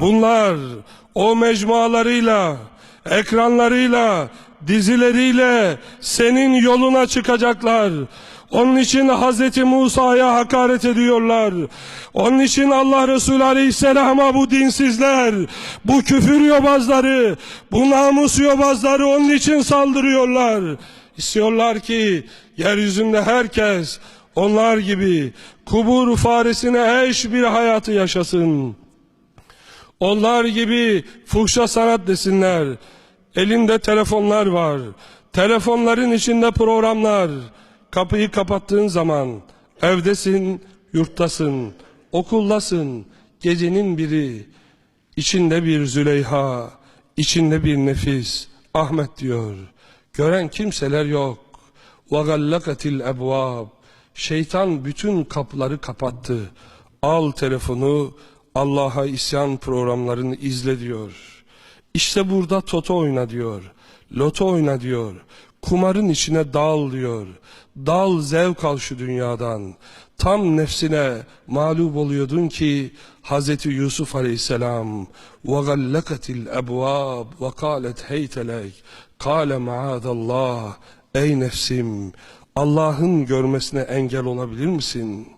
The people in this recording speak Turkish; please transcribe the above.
Bunlar o mecmualarıyla, ekranlarıyla, dizileriyle senin yoluna çıkacaklar. Onun için Hazreti Musa'ya hakaret ediyorlar. Onun için Allah Resulü Aleyhisselam'a bu dinsizler, bu küfür yobazları, bu namus yobazları onun için saldırıyorlar. İstiyorlar ki yeryüzünde herkes onlar gibi kubur faresine eş bir hayatı yaşasın. Onlar gibi fuhşa sanat desinler. Elinde telefonlar var. Telefonların içinde programlar. Kapıyı kapattığın zaman evdesin, yurttasın, okuldasın. Gecenin biri içinde bir Züleyha, içinde bir nefis. Ahmet diyor. Gören kimseler yok. وَغَلَّقَتِ الْاَبْوَابِ Şeytan bütün kapıları kapattı. Al telefonu, Allah'a isyan programlarını izle diyor. İşte burada toto oyna diyor. Loto oyna diyor. Kumarın içine dal diyor. Dal zevk al şu dünyadan. Tam nefsine mağlup oluyordun ki Hazreti Yusuf aleyhisselam وَغَلَّقَتِ الْاَبْوَابِ وَقَالَتْ هَيْتَ لَكْ قَالَ مَعَاذَ اللّٰهِ Ey nefsim Allah'ın görmesine engel olabilir misin?''